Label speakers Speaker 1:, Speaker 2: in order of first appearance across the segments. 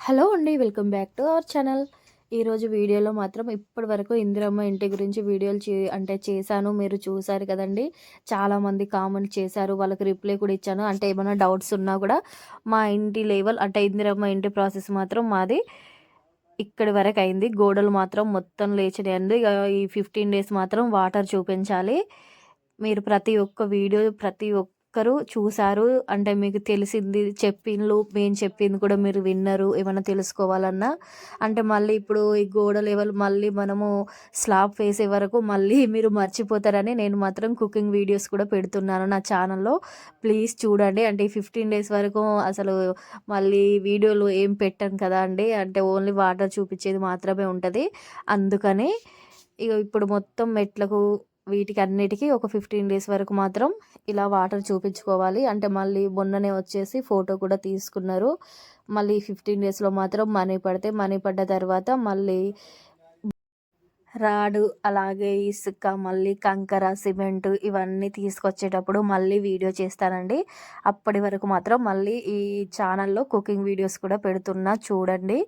Speaker 1: Hello అండి welcome back to our channel. ఈరోజు వీడియోలో మాత్రం ఇప్పటి వరకు ఇందిరమ్మ ఇంటి గురించి వీడియోలు చే అంటే చేశాను మీరు చూసారు కదండి. చాలామంది కామెంట్ చేశారు వాళ్ళకి రిప్లై కూడా ఇచ్చాను. అంటే ఏమైనా డౌట్స్ ఉన్నా కూడా మా ఇంటి లెవెల్ అంటే ఇందిరమ్మ ఇంటి ప్రాసెస్ మాత్రం మాది ఇక్కడి వరకు అయింది. గోడలు మాత్రం మొత్తం లేచినాయండి ఇక ఈ ఫిఫ్టీన్ డేస్ మాత్రం వాటర్ చూపించాలి. మీరు ప్రతి ఒక్క వీడియో ప్రతి ఒక్క ఒక్కరు చూసారు అంటే మీకు తెలిసింది చెప్పిండ్లు మేము చెప్పింది కూడా మీరు విన్నారు ఏమైనా తెలుసుకోవాలన్నా. అంటే మళ్ళీ ఇప్పుడు ఈ గోడ లెవెల్ మళ్ళీ మనము స్లాబ్ వేసే వరకు మళ్ళీ మీరు మర్చిపోతారని నేను మాత్రం కుకింగ్ వీడియోస్ కూడా పెడుతున్నాను నా ఛానల్లో. ప్లీజ్ చూడండి. అంటే ఈ ఫిఫ్టీన్ డేస్ వరకు అసలు మళ్ళీ వీడియోలు ఏం పెట్టాను కదా అండి. అంటే ఓన్లీ వాటర్ చూపించేది మాత్రమే ఉంటుంది. అందుకని ఇక ఇప్పుడు మొత్తం మెట్లకు వీటికి అన్నిటికీ ఒక ఫిఫ్టీన్ డేస్ వరకు మాత్రం ఇలా వాటర్ చూపించుకోవాలి. అంటే మళ్ళీ మొన్ననే వచ్చేసి ఫోటో కూడా తీసుకున్నారు. మళ్ళీ ఫిఫ్టీన్ డేస్లో మాత్రం మనీ పడితే మనీ పడ్డ తర్వాత మళ్ళీ రాడు అలాగే ఇసుక మళ్ళీ కంకర సిమెంట్ ఇవన్నీ తీసుకొచ్చేటప్పుడు మళ్ళీ వీడియో చేస్తానండి. అప్పటి వరకు మాత్రం మళ్ళీ ఈ ఛానల్లో కుకింగ్ వీడియోస్ కూడా పెడుతున్నా చూడండి.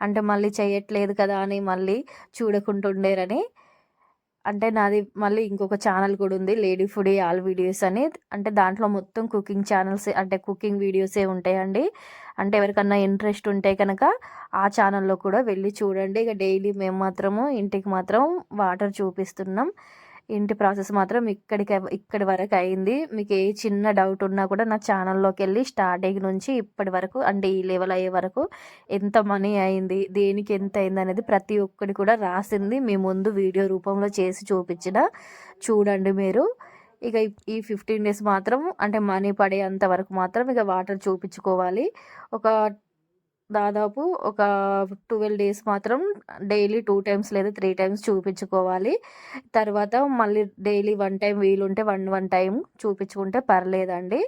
Speaker 1: అంటే మళ్ళీ చేయట్లేదు కదా అని మళ్ళీ చూడకుంటుండేరని అంటే నాది మళ్ళీ ఇంకొక ఛానల్ కూడా ఉంది లేడీ ఫుడీ ఆల్ వీడియోస్ అని. అంటే దాంట్లో మొత్తం కుకింగ్ ఛానల్స్ అంటే కుకింగ్ వీడియోసే ఉంటాయండి. అంటే ఎవరికన్నా ఇంట్రెస్ట్ ఉంటే కనుక ఆ ఛానల్లో కూడా వెళ్ళి చూడండి. ఇక డైలీ మేము మాత్రము ఇంటికి మాత్రం వాటర్ చూపిస్తున్నాం. ఇంటి ప్రాసెస్ మాత్రం ఇక్కడికి ఇక్కడి వరకు అయింది. మీకు ఏ చిన్న డౌట్ ఉన్నా కూడా నా ఛానల్లోకి వెళ్ళి స్టార్టింగ్ నుంచి ఇప్పటి వరకు అంటే ఈ లెవెల్ అయ్యే వరకు ఎంత మనీ అయింది దేనికి ఎంత అయింది అనేది ప్రతి ఒక్కటి కూడా రాసింది. మీ ముందు వీడియో రూపంలో చేసి చూపించిన చూడండి మీరు. ఇక ఈ ఫిఫ్టీన్ డేస్ మాత్రం అంటే మనీ పడేంత వరకు మాత్రం ఇక వాటర్ చూపించుకోవాలి. ఒక దాదాపు ఒక ట్వెల్వ్ డేస్ మాత్రం డైలీ టూ టైమ్స్ లేదా త్రీ టైమ్స్ చూపించుకోవాలి. తర్వాత మళ్ళీ డైలీ వన్ టైం వీలుంటే వన్ వన్ టైం చూపించుకుంటే పర్లేదండి.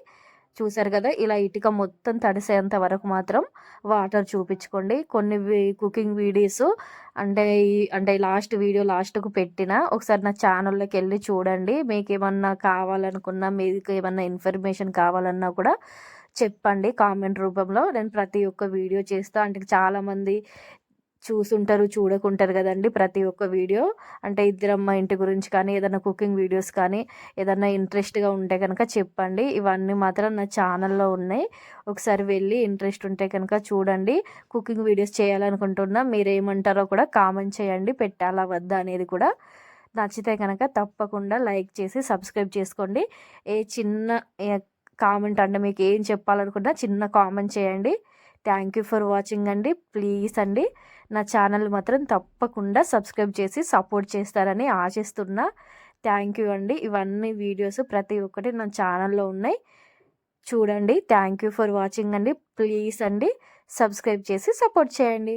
Speaker 1: చూసారు కదా ఇలా ఇటుక మొత్తం తడిసేంత వరకు మాత్రం వాటర్ చూపించుకోండి. కొన్ని కుకింగ్ వీడియోస్ అంటే అంటే లాస్ట్ వీడియో లాస్ట్కు పెట్టిన ఒకసారి నా ఛానల్లోకి వెళ్ళి చూడండి. మీకు ఏమన్నా కావాలనుకున్నా మీకు ఏమన్నా ఇన్ఫర్మేషన్ కావాలన్నా కూడా చెప్పండి కామెంట్ రూపంలో. నేను ప్రతి ఒక్క వీడియో చేస్తా. అంటే చాలామంది చూసుంటారు చూడకుంటారు కదండి ప్రతి ఒక్క వీడియో. అంటే ఇద్దరమ్మ ఇంటి గురించి కానీ ఏదైనా కుకింగ్ వీడియోస్ కానీ ఏదైనా ఇంట్రెస్ట్గా ఉంటే కనుక చెప్పండి. ఇవన్నీ మాత్రం నా ఛానల్లో ఉన్నాయి. ఒకసారి వెళ్ళి ఇంట్రెస్ట్ ఉంటే కనుక చూడండి. కుకింగ్ వీడియోస్ చేయాలనుకుంటున్నా మీరు ఏమంటారో కూడా కామెంట్ చేయండి. పెట్టాలా వద్దా అనేది కూడా నచ్చితే కనుక తప్పకుండా లైక్ చేసి సబ్స్క్రైబ్ చేసుకోండి. ఏ చిన్న కామెంట్ అండి మీకు ఏం చెప్పాలనుకున్నా చిన్న కామెంట్ చేయండి. థ్యాంక్ యూ ఫర్ వాచింగ్ అండి. ప్లీజ్ అండి. నా ఛానల్ మాత్రం తప్పకుండా సబ్స్క్రైబ్ చేసి సపోర్ట్ చేస్తారని ఆశిస్తున్నా. థ్యాంక్ యూ అండి. ఇవన్నీ వీడియోస్ ప్రతి ఒక్కటి నా ఛానల్లో ఉన్నాయి. చూడండి. థ్యాంక్ యూ ఫర్ వాచింగ్ అండి. ప్లీజ్ అండి. సబ్స్క్రైబ్ చేసి సపోర్ట్ చేయండి.